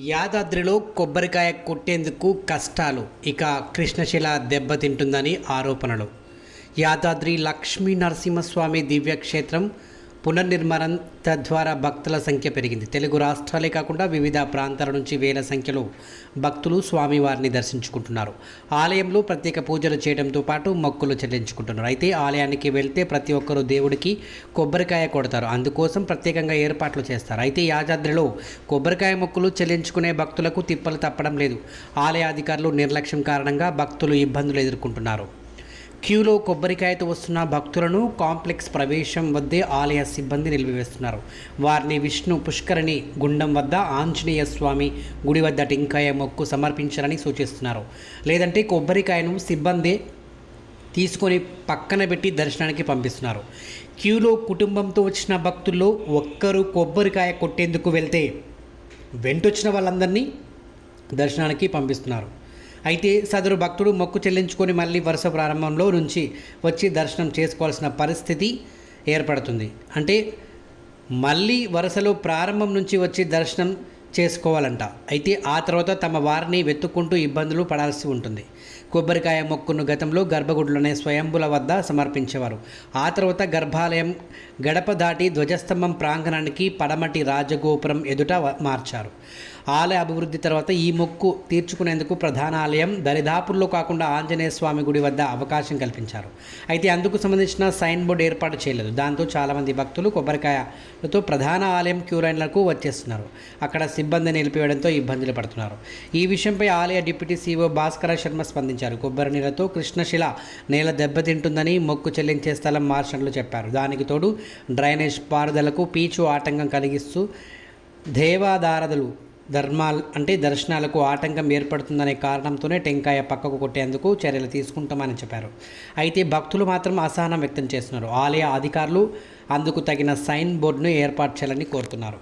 యాదాద్రిలో కొబ్బరికాయ కొట్టేందుకు కష్టాలు. ఇక కృష్ణశిల దెబ్బతింటుందని ఆరోపణలు. యాదాద్రి లక్ష్మీ నరసింహస్వామి దివ్యక్షేత్రం పునర్నిర్మాణం తద్వారా భక్తుల సంఖ్య పెరిగింది. తెలుగు రాష్ట్రాలే కాకుండా వివిధ ప్రాంతాల నుంచి వేల సంఖ్యలో భక్తులు స్వామివారిని దర్శించుకుంటున్నారు. ఆలయంలో ప్రత్యేక పూజలు చేయడంతో పాటు మొక్కులు చెల్లించుకుంటున్నారు. అయితే ఆలయానికి వెళ్తే ప్రతి ఒక్కరూ దేవుడికి కొబ్బరికాయ కొడతారు. అందుకోసం ప్రత్యేకంగా ఏర్పాట్లు చేస్తారు. అయితే యాదాద్రిలో కొబ్బరికాయ మొక్కులు చెల్లించుకునే భక్తులకు తిప్పలు తప్పడం లేదు. ఆలయ అధికారులు నిర్లక్ష్యం కారణంగా భక్తులు ఇబ్బందులు ఎదుర్కొంటున్నారు. క్యూలో కొబ్బరికాయతో వస్తున్న భక్తులను కాంప్లెక్స్ ప్రవేశం వద్దే ఆలయ సిబ్బంది నిలిపివేస్తున్నారు. వారిని విష్ణు పుష్కరిణి గుండం వద్ద ఆంజనేయ స్వామి గుడి వద్ద టెంకాయ మొక్కు సమర్పించాలని సూచిస్తున్నారు. లేదంటే కొబ్బరికాయను సిబ్బంది తీసుకొని పక్కన పెట్టి దర్శనానికి పంపిస్తున్నారు. క్యూలో కుటుంబంతో వచ్చిన భక్తుల్లో ఒక్కరు కొబ్బరికాయ కొట్టేందుకు వెళ్తే వెంటొచ్చిన వాళ్ళందరినీ దర్శనానికి పంపిస్తున్నారు. అయితే సదరు భక్తుడు మొక్కు చెల్లించుకొని మళ్ళీ వరుస ప్రారంభంలో నుంచి వచ్చి దర్శనం చేసుకోవాల్సిన పరిస్థితి ఏర్పడుతుంది. అంటే మళ్ళీ వరుసలో ప్రారంభం నుంచి వచ్చి దర్శనం చేసుకోవాలంట. అయితే ఆ తర్వాత తమ వారిని వెతుక్కుంటూ ఇబ్బందులు పడాల్సి ఉంటుంది. కొబ్బరికాయ మొక్కును గతంలో గర్భగుడిలోనే స్వయంబుల వద్ద సమర్పించేవారు. ఆ తర్వాత గర్భాలయం గడప దాటి ధ్వజస్తంభం ప్రాంగణానికి పడమటి రాజగోపురం ఎదుట మార్చారు. ఆలయ అభివృద్ధి తర్వాత ఈ మొక్కు తీర్చుకునేందుకు ప్రధాన ఆలయం దరిదాపుల్లో కాకుండా ఆంజనేయ స్వామి గుడి వద్ద అవకాశం కల్పించారు. అయితే అందుకు సంబంధించిన సైన్ బోర్డు ఏర్పాటు చేయలేదు. దాంతో చాలామంది భక్తులు కొబ్బరికాయలతో ప్రధాన ఆలయం క్యూరైన్లకు వచ్చేస్తున్నారు. అక్కడ సిబ్బంది నిలిపివేయడంతో ఇబ్బందులు పడుతున్నారు. ఈ విషయంపై ఆలయ డిప్యూటీ సీఓ భాస్కర శర్మ స్పందించారు. కొబ్బరి నీళ్ళతో కృష్ణశిల నేల దెబ్బతింటుందని మొక్కు చెల్లించే స్థలం మార్చినట్లు చెప్పారు. దానికి తోడు డ్రైనేజ్ పారుదలకు పీచు ఆటంకం కలిగిస్తూ దేవాదారదులు ధర్మాల్ అంటే దర్శనాలకు ఆటంకం ఏర్పడుతుందనే కారణంతోనే టెంకాయ పక్కకు కొట్టేందుకు చర్యలు తీసుకుంటామని చెప్పారు. అయితే భక్తులు మాత్రం అసహనం వ్యక్తం చేస్తున్నారు. ఆలయ అధికారులు అందుకు తగిన సైన్ బోర్డును ఏర్పాటు చేయాలని కోరుతున్నారు.